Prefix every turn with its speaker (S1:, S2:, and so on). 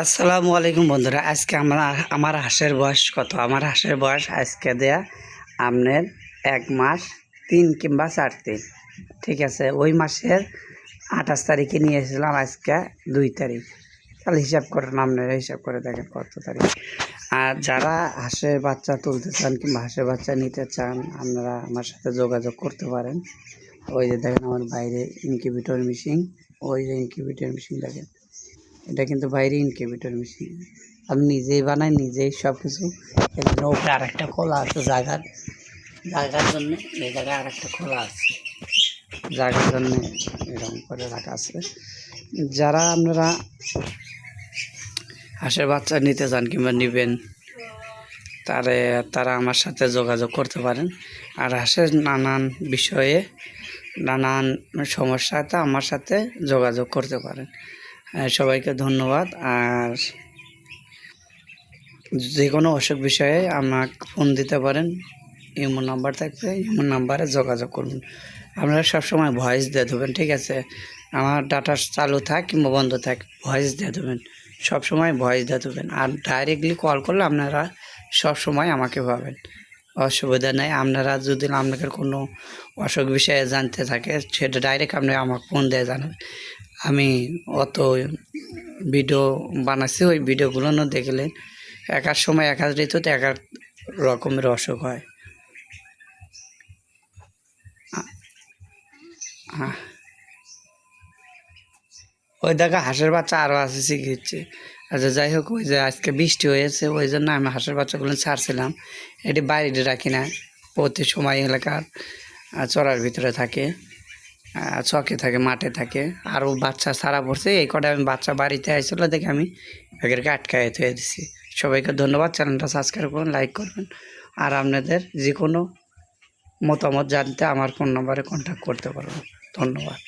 S1: আসসালামু আলাইকুম বন্ধুরা, আজকে আমরা আমার হাঁসের বয়স কত? আমার হাঁসের বয়স আজকে দেয়া আপনার এক মাস তিন কিংবা চার দিন। ঠিক আছে, ওই মাসের আঠাশ তারিখে নিয়ে এসেছিলাম আজকে দুই তারিখ। তাহলে হিসাব করেন আপনারা, হিসাব করে দেখেন কত তারিখ। আর যারা হাঁসের বাচ্চা তুলতে চান কিংবা হাঁসের বাচ্চা নিতে চান, আপনারা আমার সাথে যোগাযোগ করতে পারেন। ওই যে দেখেন আমার বাইরে ইনকিউবেটর মেশিন ওই যে ইনকিউবেটর মেশিন দেখেন। এটা কিন্তু বাইরে ইনকিউবেটর মেশিন আমি নিজেই বানাই নিজেই সব কিছু এখানে ওপরে আর একটা খোলা আছে জায়গার জায়গার জন্য এই জায়গায় আর একটা খোলা আছে। জায়গার জন্য এরকম করে রাখা আছে। যারা আপনারা হাঁসের বাচ্চা নিতে চান কিংবা নেবেন, তারে, তারা আমার সাথে যোগাযোগ করতে পারেন। আর হাঁসের নানান বিষয়ে, নানান সমস্যাতে আমার সাথে যোগাযোগ করতে পারেন। সবাইকে ধন্যবাদ। আর যে কোনো অসুখ বিষয়ে আমাকে ফোন দিতে পারেন। ইমো নাম্বার থাকবে, ইমো নাম্বারে যোগাযোগ করুন। আপনারা সবসময় ভয়েস দিয়ে দেবেন, ঠিক আছে? আমার ডাটা চালু থাক কিংবা বন্ধ থাক ভয়েস দিয়ে দেবেন। সবসময় ভয়েস দিয়ে দেবেন। আর ডাইরেক্টলি কল করলে আপনারা সবসময় আমাকে পাবেন। অসুবিধা নেই। আপনারা যদি আপনাদের কোনো অসুখ বিষয়ে জানতে থাকে, সেটা ডাইরেক্ট আপনি আমাকে ফোন দিয়ে জানাবেন। আমি অত ভিডিও বানাচ্ছি ওই ভিডিওগুলো না দেখলেন একার সময় এক এক ঋতুতে এক এক রকমের অসুখ হয়। ওই দেখা হাঁসের বাচ্চা আরও আছে শিখিচ্ছে আচ্ছা যাই হোক, ওই যে আজকে বৃষ্টি হয়েছে, ওই জন্য আমি হাঁসের বাচ্চাগুলো ছাড়ছিলাম। এটি বাইরে রাখি না, প্রতি সময় এলাকার চড়ার ভিতরে থাকে। চকে থাকে, মাঠে থাকে। আরও বাচ্চা সারা পড়ছে। এই কটা আমি বাচ্চা বাড়িতে আসলে দেখে আমি এদেরকে আটকায় থয়ে দিছি। সবাইকে ধন্যবাদ। চ্যানেলটা সাবস্ক্রাইব করুন, লাইক করবেন। আর আপনাদের যে কোনো মতামত জানতে আমার ফোন নম্বরে কন্ট্যাক্ট করতে পারবেন। ধন্যবাদ।